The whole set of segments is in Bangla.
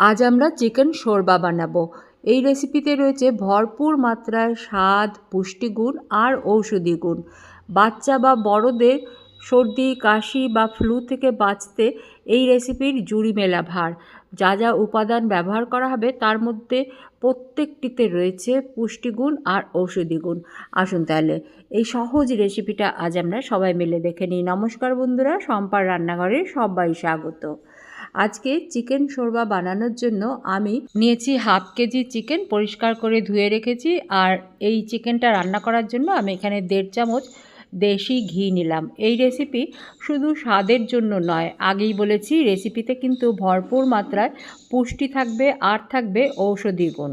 আজ আমরা চিকেন শোরবা বানাবো। এই রেসিপিতে রয়েছে ভরপুর মাত্রায় স্বাদ, পুষ্টিগুণ আর ঔষধি গুণ। বাচ্চা বা বড়দের সর্দি, কাশি বা ফ্লু থেকে বাঁচতে এই রেসিপির জুড়ি মেলা ভার। যা যা উপাদান ব্যবহার করা হবে তার মধ্যে প্রত্যেকটিতে রয়েছে পুষ্টিগুণ আর ঔষধি গুণ। আসুন তাহলে, এই সহজ রেসিপিটা আজ আমরা সবাই মিলে দেখে নিই। নমস্কার বন্ধুরা, সম্পার রান্নাঘরে সবাই স্বাগত। আজকে চিকেন শোরবা বানানোর জন্য আমি নিয়েছি হাফ কেজি চিকেন পরিষ্কার করে ধুয়ে রেখেছি আর এই চিকেনটা রান্না করার জন্য আমি এখানে দেড় চামচ দেশি ঘি নিলাম। এই রেসিপি শুধু স্বাদের জন্য নয়, আগেই বলেছি রেসিপিতে কিন্তু ভরপুর মাত্রায় পুষ্টি থাকবে, আর থাকবে ঔষধি গুণ।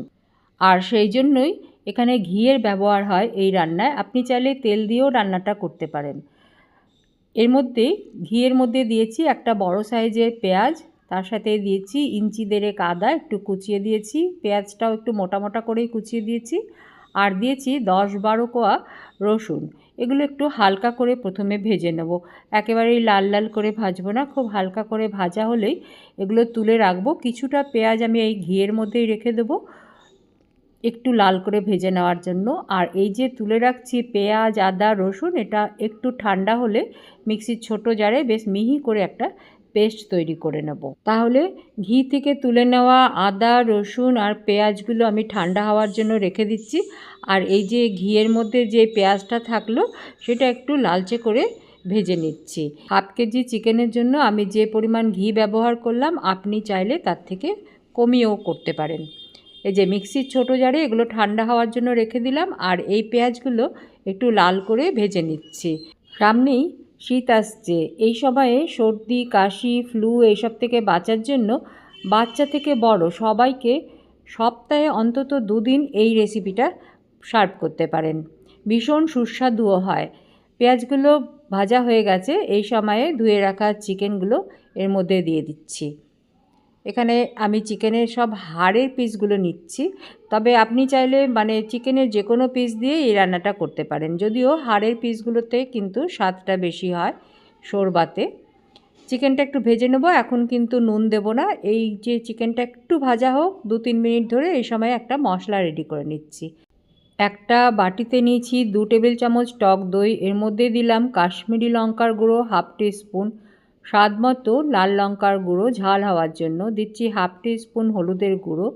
আর সেই জন্যই এখানে ঘিয়ের ব্যবহার হয় এই রান্নায়। আপনি চাইলে তেল দিয়েও রান্নাটা করতে পারেন। এর মধ্যে ঘিয়ের মধ্যে দিয়েছি একটা বড় সাইজের পেঁয়াজ, তার সাথে দিয়েছি ইঞ্চি দেড়েক আদা, একটু কুচিয়ে দিয়েছি, পেঁয়াজটাও একটু মোটা মোটা করেই কুচিয়ে দিয়েছি, আর দিয়েছি দশ বারো কোয়া রসুন। এগুলো একটু হালকা করে প্রথমে ভেজে নেব। একেবারেই লাল লাল করে ভাজবো না, খুব হালকা করে ভাজা হলেই এগুলো তুলে রাখব। কিছুটা পেঁয়াজ আমি এই ঘিয়ের মধ্যেই রেখে দেবো। একটু লাল করে ভেজে নেওয়ার জন্য। আর এই যে তুলে রাখছি পেঁয়াজ, আদা, রসুন, এটা একটু ঠান্ডা হলে মিক্সির ছোট জারে বেশ মিহি করে একটা পেস্ট তৈরি করে নেব। তাহলে ঘি থেকে তুলে নেওয়া আদা, রসুন আর পেঁয়াজগুলো আমি ঠান্ডা হওয়ার জন্য রেখে দিচ্ছি। আর এই যে ঘিয়ের মধ্যে যে পেঁয়াজটা থাকল, সেটা একটু লালচে করে ভেজে নিচ্ছি। হাফ কেজি চিকেনের জন্য আমি যে পরিমাণ ঘি ব্যবহার করলাম, আপনি চাইলে তার থেকে কমিয়েও করতে পারেন। এই যে মিক্সির ছোটো জারে এগুলো ঠান্ডা হওয়ার জন্য রেখে দিলাম আর এই পেঁয়াজগুলো একটু লাল করে ভেজে নিচ্ছি। সামনেই শীত আসছে। এই সময়ে সর্দি, কাশি, ফ্লু এইসব থেকে বাঁচার জন্য বাচ্চা থেকে বড় সবাইকে সপ্তাহে অন্তত দুদিন এই রেসিপিটা সার্ভ করতে পারেন। ভীষণ সুস্বাদুও হয়। পেঁয়াজগুলো ভাজা হয়ে গেছে। এই সময়ে ধুয়ে রাখা চিকেনগুলো এর মধ্যে দিয়ে দিচ্ছি। এখানে আমি চিকেনের সব হাড়ের পিসগুলো নিচ্ছি। তবে আপনি চাইলে মানে চিকেনের যে কোনো পিস দিয়ে এই রান্নাটা করতে পারেন। যদিও হাড়ের পিসগুলোতে কিন্তু স্বাদটা বেশি হয় শোরবাতে। চিকেনটা একটু ভেজে নেব, এখন কিন্তু নুন দেব না। এই যে চিকেনটা একটু ভাজা হোক দু তিন মিনিট ধরে এই সময় একটা মশলা রেডি করে নিচ্ছি। একটা বাটিতে নিয়েছি দু টেবিল চামচ টক দই। এর মধ্যে দিলাম কাশ্মীরি লঙ্কার গুঁড়ো, হাফ টি স্পুন স্বাদ মতো লাল লঙ্কার গুঁড়ো, ঝাল হওয়ার জন্য দিচ্ছি হাফ স্পুন হলুদের গুঁড়ো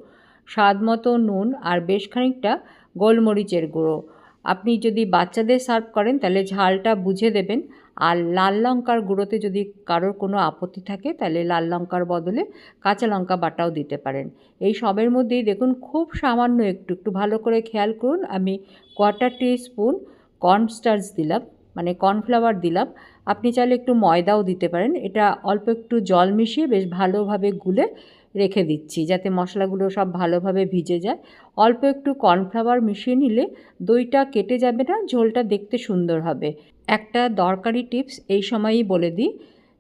স্বাদ মতো নুন আর বেশ খানিকটা গোলমরিচের গুঁড়ো। আপনি যদি বাচ্চাদের সার্ভ করেন তাহলে ঝালটা বুঝে দেবেন। আর লাল লঙ্কার গুঁড়োতে যদি কারোর কোনো আপত্তি থাকে তাহলে লাল লঙ্কার বদলে কাঁচা লঙ্কা বাটাও দিতে পারেন। এই সবের মধ্যেই দেখুন খুব সামান্য একটু একটু ভালো করে খেয়াল করুন। আমি কোয়ার্টার টি স্পুন কর্নস্টার্চ দিলাম মানে কর্নফ্লাওয়ার দিলাম। আপনি চাইলে একটু ময়দাও দিতে পারেন। এটা অল্প একটু জল মিশিয়ে বেশ ভালোভাবে গুলে রেখে দিচ্ছি, যাতে মশলাগুলো সব ভালোভাবে ভিজে যায়। অল্প একটু কর্নফ্লাওয়ার মিশিয়ে নিলে দইটা কেটে যাবে না, ঝোলটা দেখতে সুন্দর হবে। একটা দরকারি টিপস এই সময়ই বলে দিই,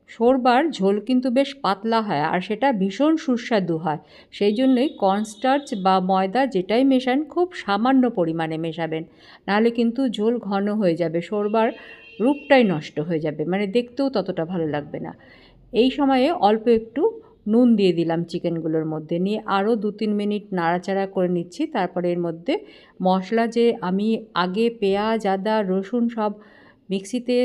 শোরবার ঝোল কিন্তু বেশ পাতলা হয় আর সেটা ভীষণ সুস্বাদু হয়। সেই জন্যই কর্নস্টার্চ বা ময়দা যেটাই মেশান, খুব সামান্য পরিমাণে মেশাবেন। নাহলে কিন্তু ঝোল ঘন হয়ে যাবে। শোরবার রূপটাই নষ্ট হয়ে যাবে। মানে দেখতেও ততটা ভালো লাগবে না। এই সময়ে অল্প একটু নুন দিয়ে দিলাম চিকেনগুলোর মধ্যে। নিয়ে আরও দু তিন মিনিট নাড়াচাড়া করে নিচ্ছি। তারপরে এর মধ্যে মশলা যে আমি আগে পেঁয়াজ, আদা, রসুন সব মিক্সিতে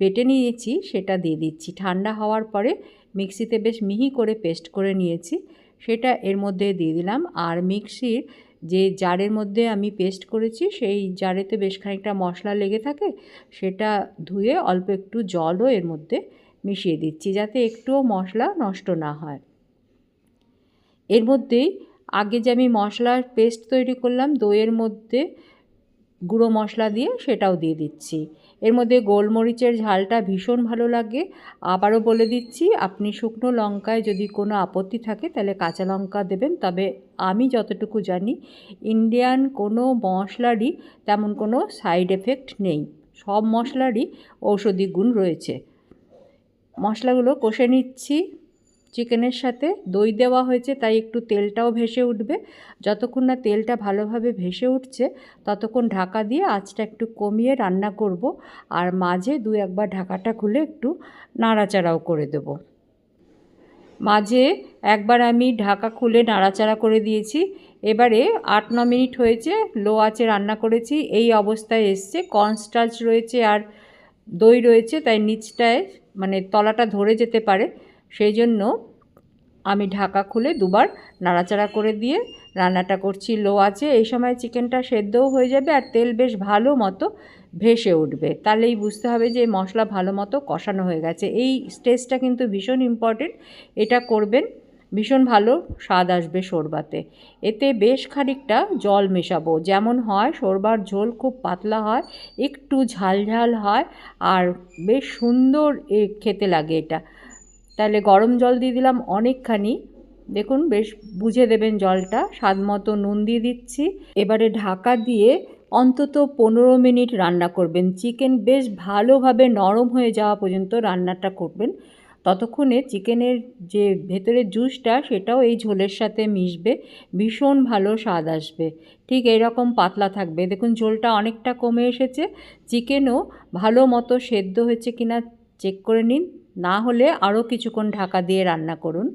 বেটে নিয়েছি, সেটা দিয়ে দিচ্ছি। ঠান্ডা হওয়ার পরে মিক্সিতে বেশ মিহি করে পেস্ট করে নিয়েছি। সেটা এর মধ্যে দিয়ে দিলাম। আর মিক্সির যে জারের মধ্যে আমি পেস্ট করেছি, সেই জারেতে বেশ খানিকটা মশলা লেগে থাকে, সেটা ধুয়ে অল্প একটু জলও এর মধ্যে মিশিয়ে দিচ্ছি যাতে একটুও মশলা নষ্ট না হয়। এর মধ্যেই আগে যে আমি মশলার পেস্ট তৈরি করলাম, দইয়ের মধ্যে গুঁড়ো মশলা দিয়ে সেটাও দিয়ে দিচ্ছি। এর মধ্যে গোলমরিচের ঝালটা ভীষণ ভালো লাগে। আবারও বলে দিচ্ছি, আপনি শুকনো লঙ্কায় যদি কোনো আপত্তি থাকে তাহলে কাঁচা লঙ্কা দেবেন। তবে আমি যতটুকু জানি, ইন্ডিয়ান কোনো মশলারই তেমন কোনো সাইড এফেক্ট নেই। সব মশলারই ঔষধি গুণ রয়েছে। মশলাগুলো কষে নিচ্ছি। চিকেনের সাথে দই দেওয়া হয়েছে, তাই একটু তেলটাও ভেসে উঠবে। যতক্ষণ না তেলটা ভালোভাবে ভেসে উঠছে, ততক্ষণ ঢাকা দিয়ে আঁচটা একটু কমিয়ে রান্না করব আর মাঝে দু একবার ঢাকাটা খুলে একটু নাড়াচাড়াও করে দেব। মাঝে একবার আমি ঢাকা খুলে নাড়াচাড়া করে দিয়েছি। এবারে আট ন মিনিট হয়েছে, লো আঁচে রান্না করেছি। এই অবস্থায় এসছে কর্নস্টার্চ রয়েছে আর দই রয়েছে, তাই নিচটায় মানে তলাটা ধরে যেতে পারে। সেই জন্য আমি ঢাকা খুলে দুবার নাড়াচাড়া করে দিয়ে রান্নাটা করছি। লো আছে, এই সময় চিকেনটা সেদ্ধও হয়ে যাবে আর তেল বেশ ভালো মতো ভেসে উঠবে। তাহলেই বুঝতে হবে যে মশলা ভালো মতো কষানো হয়ে গেছে। এই স্টেজটা কিন্তু ভীষণ ইম্পর্টেন্ট এটা করবেন, ভীষণ ভালো স্বাদ আসবে শোরবাতে। এতে বেশ খানিকটা জল মেশাবো। যেমন হয়, শোরবার ঝোল খুব পাতলা হয়, একটু ঝালঝাল হয় আর বেশ সুন্দর খেতে লাগে এটা। তাহলে গরম জল দিয়ে দিলাম অনেকখানি। দেখুন, বেশ বুঝে দেবেন জলটা। স্বাদ মতো নুন দিয়ে দিচ্ছি। এবারে ঢাকা দিয়ে অন্তত পনেরো মিনিট রান্না করবেন। চিকেন বেশ ভালোভাবে নরম হয়ে যাওয়া পর্যন্ত রান্নাটা করবেন। ততক্ষণে চিকেনের যে ভেতরের জুসটা, সেটাও এই ঝোলের সাথে মিশবে। ভীষণ ভালো স্বাদ আসবে। ঠিক এরকম পাতলা থাকবে। দেখুন, ঝোলটা অনেকটা কমে এসেছে। চিকেনও ভালো মতো সেদ্ধ হয়েছে কিনা চেক করে নিন। না হলে আরও কিছুক্ষণ ঢাকা দিয়ে রান্না করুন।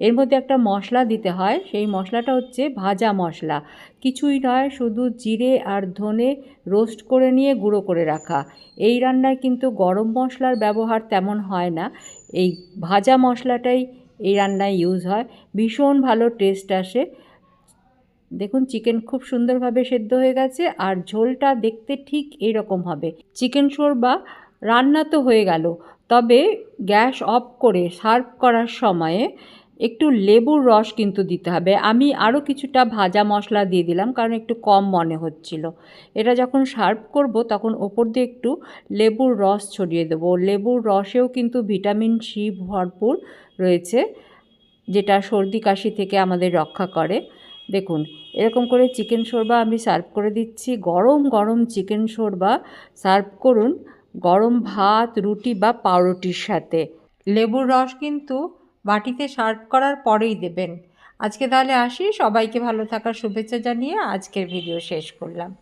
এর মধ্যে একটা মশলা দিতে হয়, সেই মশলাটা হচ্ছে ভাজা মশলা। কিছুই নয়, শুধু জিরে আর ধনে রোস্ট করে নিয়ে গুঁড়ো করে রাখা। এই রান্নায় কিন্তু গরম মশলার ব্যবহার তেমন হয় না। এই ভাজা মশলাটাই এই রান্নায় ইউজ হয়। ভীষণ ভালো টেস্ট আসে। দেখুন, চিকেন খুব সুন্দরভাবে সেদ্ধ হয়ে গেছে আর ঝোলটা দেখতে ঠিক এরকম হবে। চিকেন শোরবা রান্না তো হয়ে গেল। তবে গ্যাস অফ করে সার্ভ করার সময়ে একটু লেবুর রস কিন্তু দিতে হবে। আমি আরও কিছুটা ভাজা মশলা দিয়ে দিলাম, কারণ একটু কম মনে হচ্ছিল। এটা যখন সার্ভ করব, তখন ওপর দিয়ে একটু লেবুর রস ছড়িয়ে দেবো। লেবুর রসেও কিন্তু ভিটামিন সি ভরপুর রয়েছে, যেটা সর্দি কাশি থেকে আমাদের রক্ষা করে। দেখুন, এরকম করে চিকেন শোরবা আমি সার্ভ করে দিচ্ছি। গরম গরম চিকেন শোরবা সার্ভ করুন। গরম ভাত, রুটি বা পাউরুটির সাথে। লেবুর রস কিন্তু বাটিতে সার্ভ করার পরেই দেবেন। আজকে তাহলে আসি। সবাইকে ভালো থাকার শুভেচ্ছা জানিয়ে আজকের ভিডিও শেষ করলাম।